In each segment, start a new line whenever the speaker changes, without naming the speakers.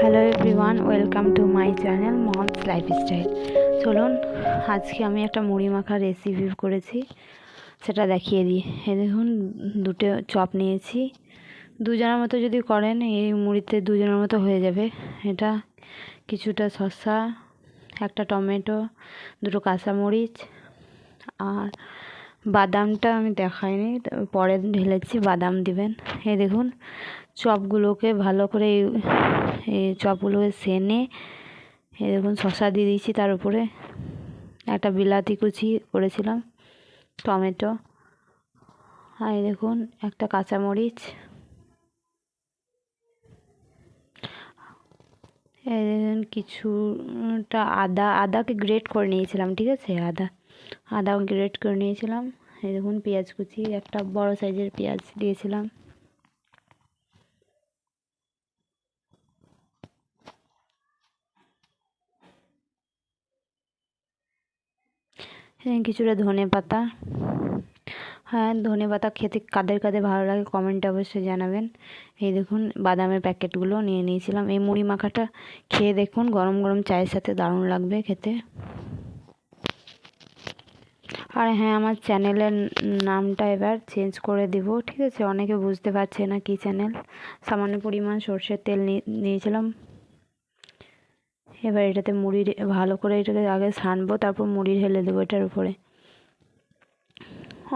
Hello everyone welcome to my channel mom's lifestyle চলুন, আজকে আমি একটা মুড়ি মাখা রেসিপি করেছি, সেটা দেখিয়ে দিই। এই দেখুন, দুটো চপ নিয়েছি। দুজনের মতো যদি করেন, এই মুড়িতে দুজনের মতো হয়ে যাবে। এটা কিছুটা শসা, একটা টমেটো, দুটো কাঁচামরিচ, আর বাদামটা আমি দেখাইনি পরে ঢেলেছি, বাদাম দিবেন। এই দেখুন, চপগুলোকে ভালো করে এই চপগুলোকে সেনে, এই দেখুন শশা দিয়ে দিয়েছি তার উপরে। একটা বিলাতি কুচি করেছিলাম, টমেটো। আর দেখুন, একটা কাঁচামরিচ এই দেখুন কিছুটা আদা, আদাকে গ্রেট করে নিয়েছিলাম, ঠিক আছে? আদা আদা গ্রেট করে নিয়েছিলাম। এই দেখুন, পেঁয়াজ কুচি, একটা বড় সাইজের পেঁয়াজ দিয়েছিলাম। কিছুটা ধনে পাতা। হ্যাঁ ধনে পাতা খেতে কাদের কাদের ভালো লাগে কমেন্টে অবশ্যই জানাবেন। এই দেখুন, বাদামের প্যাকেটগুলো নিয়ে নিয়েছিলাম। এই মুড়ি মাখাটা খেয়ে দেখুন, গরম গরম চায়ের সাথে দারুণ লাগবে খেতে। আর হ্যাঁ আমার চ্যানেলের নামটা এবার চেঞ্জ করে দেব, ঠিক আছে? অনেকে বুঝতে পারছে না কী চ্যানেল। সামান্য পরিমাণ সর্ষের তেল নিয়েছিলাম। এবার এটাতে মুড়ি ভালো করে এটাকে আগে ছানবো তারপর মুড়ি ঢেলে দেবো এটার উপরে।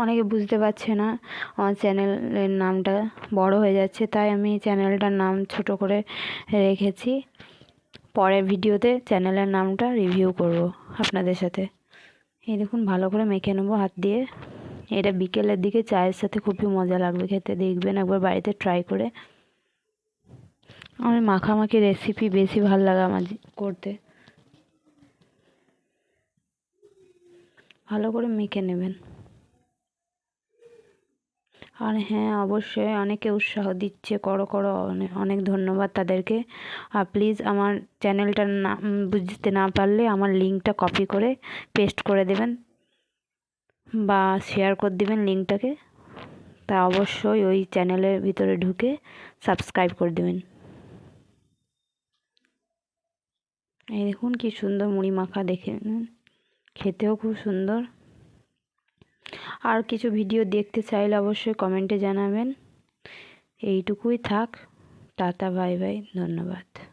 অনেকে বুঝতে পারছে না, আমার চ্যানেলের নামটা বড় হয়ে যাচ্ছে, তাই আমি চ্যানেলটার নাম ছোট করে রেখেছি। পরের ভিডিওতে চ্যানেলের নামটা রিভিউ করব আপনাদের সাথে। এই দেখুন, ভালো করে মেখে নেব হাত দিয়ে। এটা বিকেলের দিকে, চায়ের সাথে খুবই মজা লাগবে খেতে, দেখবেন একবার বাড়িতে ট্রাই করে। আমার মাখামাখি রেসিপি বেশি ভালো লাগে আমার করতে। ভালো করে মেখে নেবেন। আর হ্যাঁ অবশ্যই অনেকে উৎসাহ দিচ্ছে, করো করো অনেক ধন্যবাদ তাদেরকে। আর প্লিজ আমার চ্যানেলটার নাম বুঝতে না পারলে আমার লিঙ্কটা কপি করে পেস্ট করে দেবেন বা শেয়ার করে দেবেন লিঙ্কটাকে তা অবশ্যই ওই চ্যানেলের ভিতরে ঢুকে সাবস্ক্রাইব করে দেবেন। এই দেখুন কি সুন্দর মুড়ি মাখা দেখে খেতেও খুব সুন্দর। আর কিছু ভিডিও দেখতে চাইলে অবশ্যই কমেন্টে জানাবেন। এইটুকুই থাক। টাটা, বাই বাই, ধন্যবাদ।